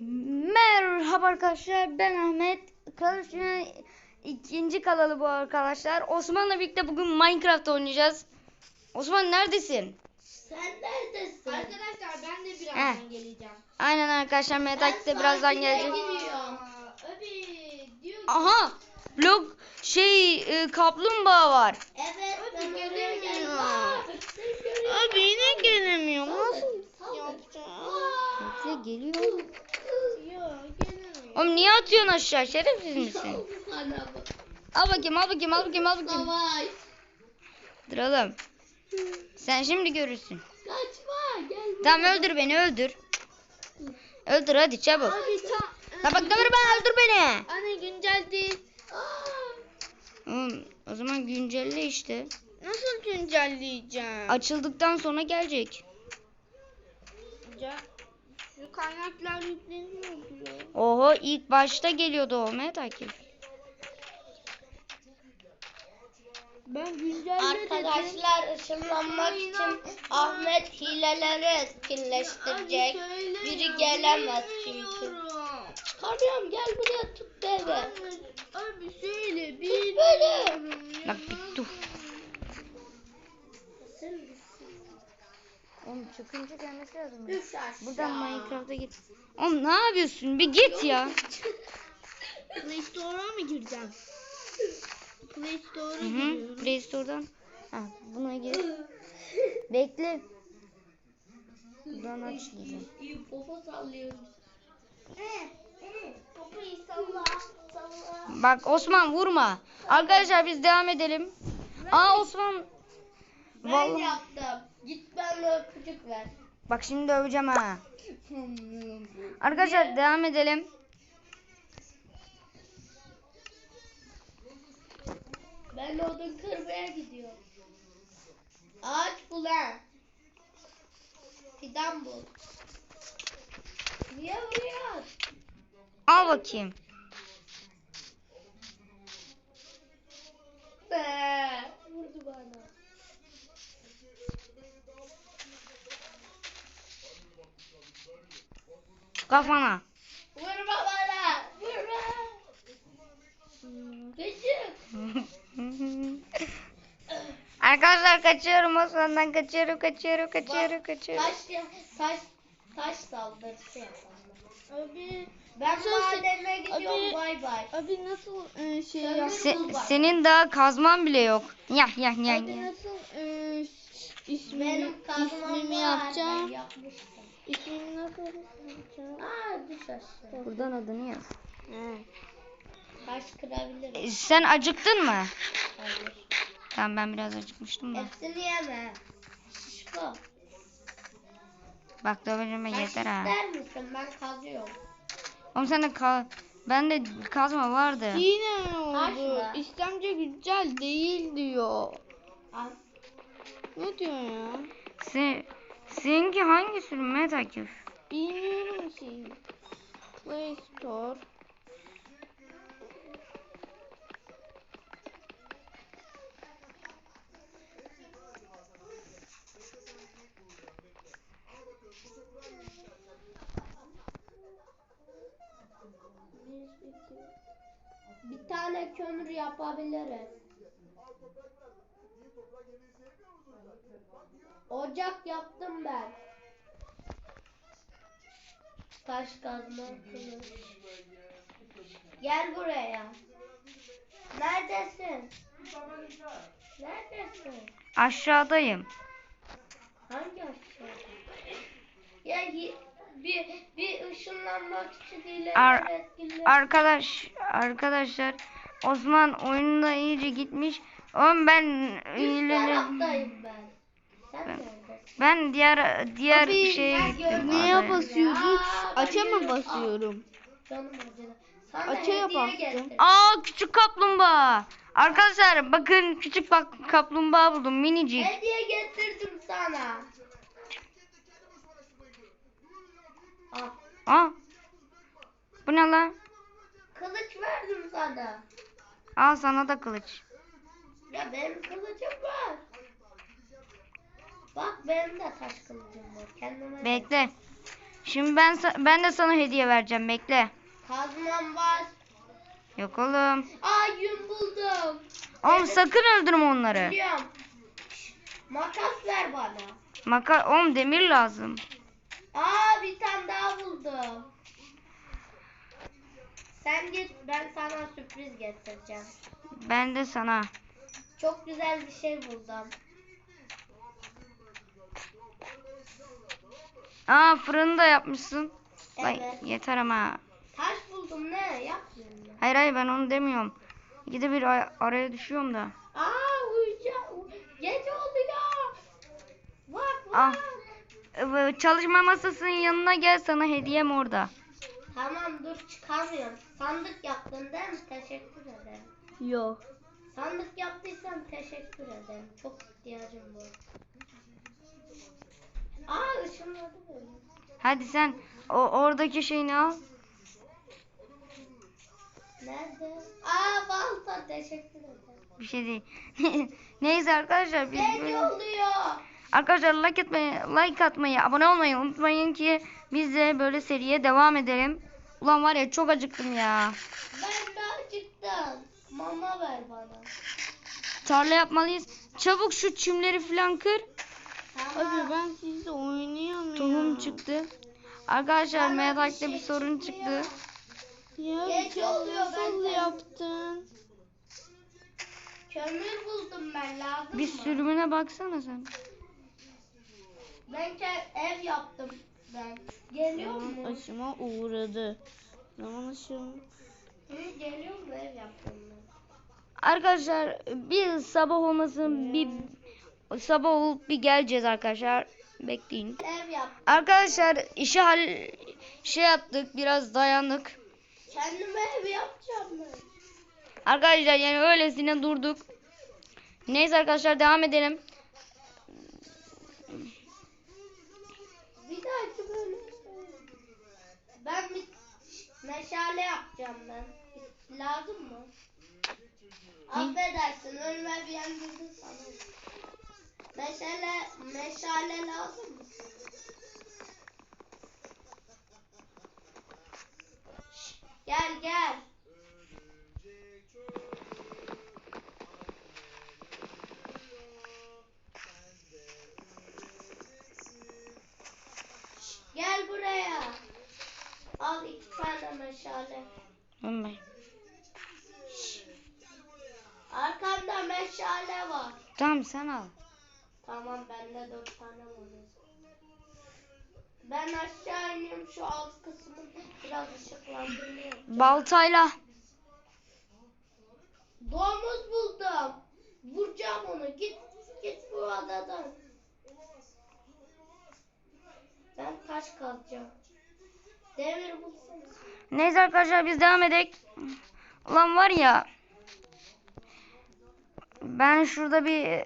Merhaba arkadaşlar ben Ahmet. Kardeşimin ikinci kanalı bu arkadaşlar. Osman'la birlikte bugün Minecraft oynayacağız. Osman neredesin? Sen neredesin? Arkadaşlar ben de Heh. birazdan geleceğim. Aynen arkadaşlar Metak de birazdan gelecek. Aha blok şey e, kaplumbağa var. Evet ben Abi, gelemiyor. Abi yine gelemiyorum. Nasıl Bekle geliyor. Niye atıyorsun aşağı şerefsiz misin? Al bakayım al bakayım al bakayım al bakayım. Savaş. Dur oğlum. Sen şimdi görürsün. Kaçma gel. Tamam öldür beni öldür. Öldür hadi çabuk. Abi tam La bak demir ben öldür beni. Anne güncel değil. Oğlum, o zaman güncelle işte. Nasıl güncelleyeceğim? Açıldıktan sonra gelecek. Ya, kaynaklar yükleniyor diyor. Oho ilk başta geliyordu o Metakif. Ben güncelle dedim. Arkadaşlar ışınlanmak için Ahmet hileleri etkinleştirecek. Biri ya, gelemez çünkü. Çıkarıyorum gel buraya tut beni. Abi, söyle böyle. bilmiyorum ya. Bak bir dur. Oğlum çıkınca gelmesi lazım. Düş aşağı. Buradan Minecraft'a git. Oğlum ne yapıyorsun? Bir git ya. Play Store'a mı gireceğim? Play Store'a Hı hı. giriyorum. Play Store'dan. Ha, buna gir. Bekle. Buradan aç diyeceğim. Popo sallıyoruz. Popoyu salla. Salla. Bak Osman vurma. Arkadaşlar biz devam edelim. Aa Osman. Ben Vallahi. yaptım. Git benimle öpücük ver. Bak şimdi döveceğim ha. Arkadaşlar devam edelim. Ben odun kırmaya gidiyorum. Ağaç bul ha. Fidan bul. Niye vuruyorsun? Al bakayım. Be, vurdu bana. Kafana. Vurma bana. Vurma. Arkadaşlar kaçıyorum Osman'dan kaçıyorum kaçıyorum kaçıyorum kaçıyorum. Taş, taş, taş saldırısı yapalım. Abi, Ben Nasıl- madene gidiyorum abi- bay bay. abi nasıl e, şey yap? Se- senin daha kazman bile yok. Ya ya ya Abi ya. nasıl e, ismimi, Benim kazmam ismimi var. yapacağım? Ben yapmıştım. İsmimi nasıl yapacağım? Aa düş aşağı. Buradan adını yaz. Taş kırabilirim. E, Sen acıktın mı? Hayır. Tamam ben biraz acıkmıştım da. Hepsini yeme. Şişko. Bak Taş yeter ha. ister misin? Ben kazıyorum. Oğlum sende ka ben de kazma vardı. Yine Taş oldu. mı? İstemce güncel değil diyor. Al. Ne diyor ya? Se seninki hangi sürüm takip? Bilmiyorum ki. Play Store. Bir tane kömür yapabiliriz. Ocak yaptım ben. Taş kazma kılıç. Gel buraya. Neredesin? Neredesin? Aşağıdayım. Hangi aşağıda? Ya bir bir ışınlanmak için ileri Ar- etkinlik. Arkadaş arkadaşlar Osman oyununa iyice gitmiş. Oğlum ben Üst iyileri taraftayım ben. Ben diğer diğer Abi, şeye gittim. Neye ben Aç'a mı basıyorum? Hediye bastım. Aa küçük kaplumbağa. Arkadaşlar bakın küçük bak kaplumbağa buldum minicik. Hediye getirdim sana. Aa. Bu ne lan? Kılıç verdim sana. Al sana da kılıç. Ya benim kılıcım benim de taş kılıcım var. Kendime de- Bekle. Şimdi ben ben de sana hediye vereceğim bekle. Kazmam var. Yok oğlum. Aa yün buldum. Oğlum sakın öldürme onları. Biliyorum. Makas ver bana. Maka oğlum demir lazım. Aa bir tane daha buldum. Sen git ben sana sürpriz getireceğim. Ben de sana. Çok güzel bir şey buldum. Aa fırını da yapmışsın. Vay, Evet. yeter ama. Taş buldum ne yapmıyorum. Hayır hayır ben onu demiyorum. İkide bir ar- araya düşüyorum da. Aa uyuyacağım. Gece oluyor. Bak bak. Ah. Ee, Çalışma masasının yanına gel sana hediyem orada. Tamam dur çıkamıyorum. Sandık yaptın değil mi? Teşekkür ederim. Yok. Sandık yaptıysan teşekkür ederim. Çok ihtiyacım var. Aa ışınladı beni. Hadi sen o oradaki şeyini al. Nerede? Aa balta teşekkür ederim. Bir şey değil. Neyse arkadaşlar biz Gece böyle- oluyor. Arkadaşlar like atmayı, like atmayı, abone olmayı unutmayın ki biz de böyle seriye devam edelim. Ulan var ya çok acıktım ya. Ben de acıktım. Mama ver bana. Tarla yapmalıyız. Çabuk şu çimleri falan kır. Abi ben sizle oynayamıyorum. Tohum çıktı. Arkadaşlar Bana bir şey bir sorun çıktı. Ya sen oluyor, nasıl ben- yaptın? Kömür buldum ben lazım Bir mı? sürümüne baksana sen. Ben ev yaptım ben. Geliyor Zaman mu? aşıma uğradı. Zaman aşım. Hı, geliyor mu ev yaptım ben. Arkadaşlar bir sabah olmasın bir sabah olup bir geleceğiz arkadaşlar. Bekleyin. Arkadaşlar işe hal şey yaptık biraz dayandık. Kendime ev yapacağım ben. Arkadaşlar yani öylesine durduk. Neyse arkadaşlar devam edelim. Bir dahaki böyle. Ben bir meşale yapacağım ben. Lazım mı? Affedersin önüme bir yendirdin sana. Meşale, meşale lazım mı? Şş, Gel gel. Şş, Gel buraya. Al iki tane meşale. Ben- Arkamda meşale var. Tamam sen al. Tamam bende dört tane var. Ben aşağı ineyim şu alt kısmı biraz ışıklandırayım. Baltayla. Domuz buldum. Vuracağım onu. Git git bu adadan. Ben taş kazacağım. Demir bulsana. Neyse arkadaşlar biz devam edelim. Ulan var ya. Ben şurada bir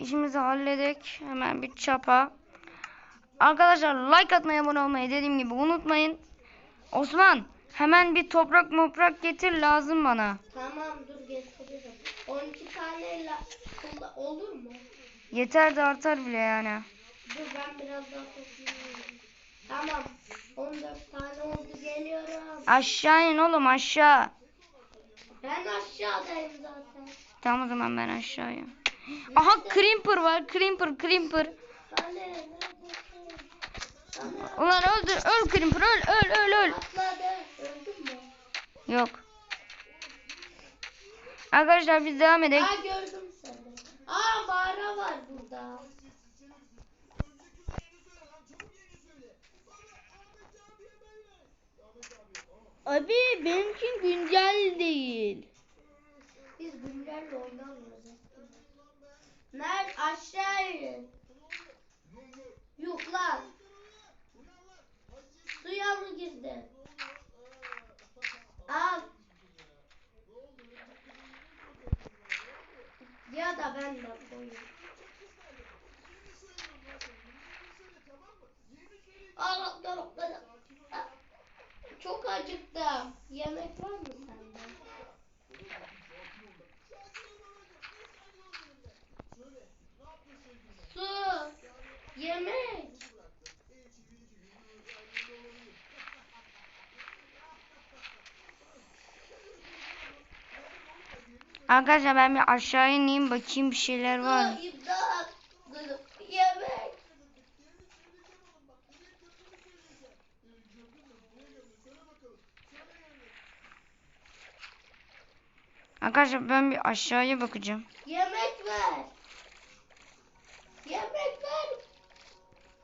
işimizi halledek. Hemen bir çapa. Arkadaşlar like atmayı abone olmayı dediğim gibi unutmayın. Osman hemen bir toprak moprak getir lazım bana. Tamam dur getiririm. 12 tane olur mu? Yeter de artar bile yani. Dur ben biraz daha toplayayım. Tamam. 14 tane oldu geliyorum. Aşağı in oğlum aşağı. Ben aşağıdayım zaten. Tamam o zaman ben aşağıya. Aha creeper var creeper creeper. Ulan öldür öl creeper öl öl öl öl. Yok. Arkadaşlar biz devam edelim. Aa gördüm seni. Aa mağara var burada. Abi benimki güncel değil. Biz günlerle oynamıyoruz. Nerede? Aşağı in. Yok lan. Suya mı girdin? yemek. Arkadaşlar ben bir aşağı ineyim bakayım bir şeyler var. Yemek. Arkadaşlar ben bir aşağıya bakacağım. Yemek ver.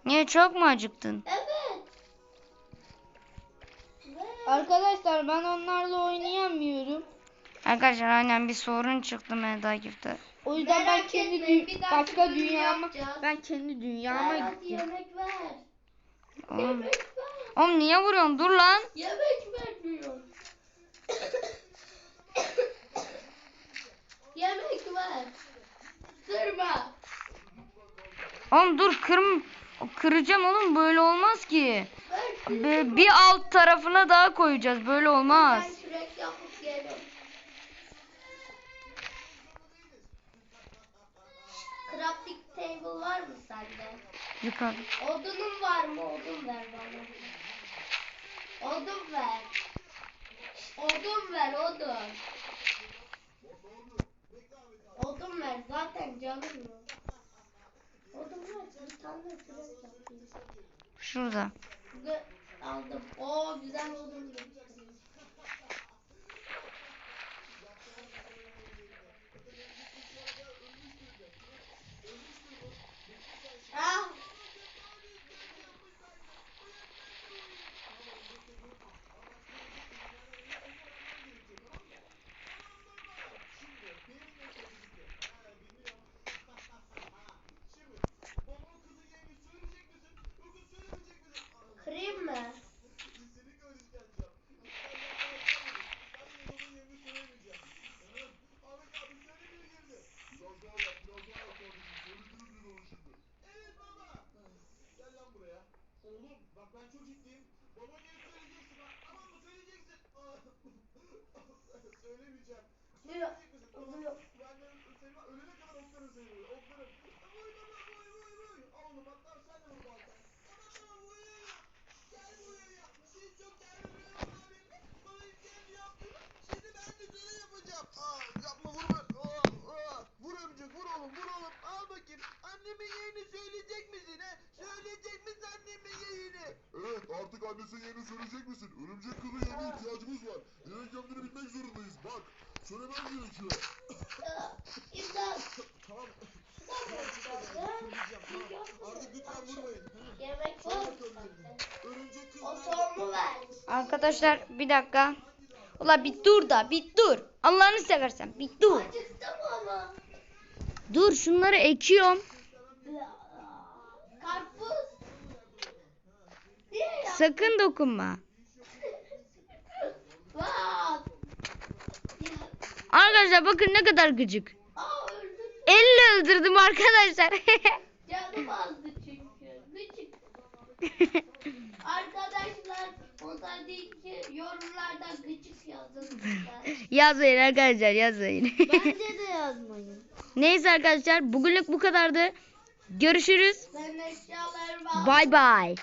Niye çok mu acıktın? Evet. Arkadaşlar ben onlarla oynayamıyorum. Arkadaşlar aynen bir sorun çıktı Medakif'te. O yüzden ben Merak kendi etmeyin, dü- bir dahaki başka dünyama yapacağız. ben kendi dünyama hadi gittim. yemek ver. Oğlum, Yemek ver. oğlum niye vuruyorsun? Dur lan. Yemek vermiyor. Yemek ver. Sırma. Oğlum dur kırm kıracağım oğlum böyle olmaz ki. Be- bir alt tarafına daha koyacağız. Böyle olmaz. Crafting table var mı sende? Yukarı. Odunun var mı? Odun ver bana. Odun ver. Odun ver odun. Odun ver zaten canım yok. Odun ver bir tane kürek yapayım. Şurada. Aldım. Oo güzel odun getirdim. Ah. Kırayım mı? Yok, yok. Yapma vurma. Aa, aa. Vur ömcük vur oğlum vur oğlum. Al bakayım. Annemin yeğeni söyleyecek misin he? Söyleyecek misin annemin yeğeni? Evet artık annesinin yerini söyleyecek misin? Örümcek kılı yerine ihtiyacımız var. Nereye gömdüğünü bilmek zorundayız. Bak söylemen gerekiyor. İmdat. Tamam. Söyleyeceğim. Artık lütfen vurmayın. Yemek var mı Örümcek kız O tohumu ver. Arkadaşlar bir dakika. Ula bir dur da bir dur. Allah'ını seversen bir dur. Acıktım ama. Dur şunları ekiyorum. Karpuz. Sakın dokunma. Bak. Arkadaşlar bakın ne kadar gıcık. Aa öldüm. Elle öldürdüm arkadaşlar. Canım azdı çünkü. Gıcık. Arkadaşlar o da değil ki yorumlarda gıcık yazın. yazmayın arkadaşlar yazmayın. Bence de yazmayın. Neyse arkadaşlar bugünlük bu kadardı. Görüşürüz. Ben eşyalarımı Bay bay.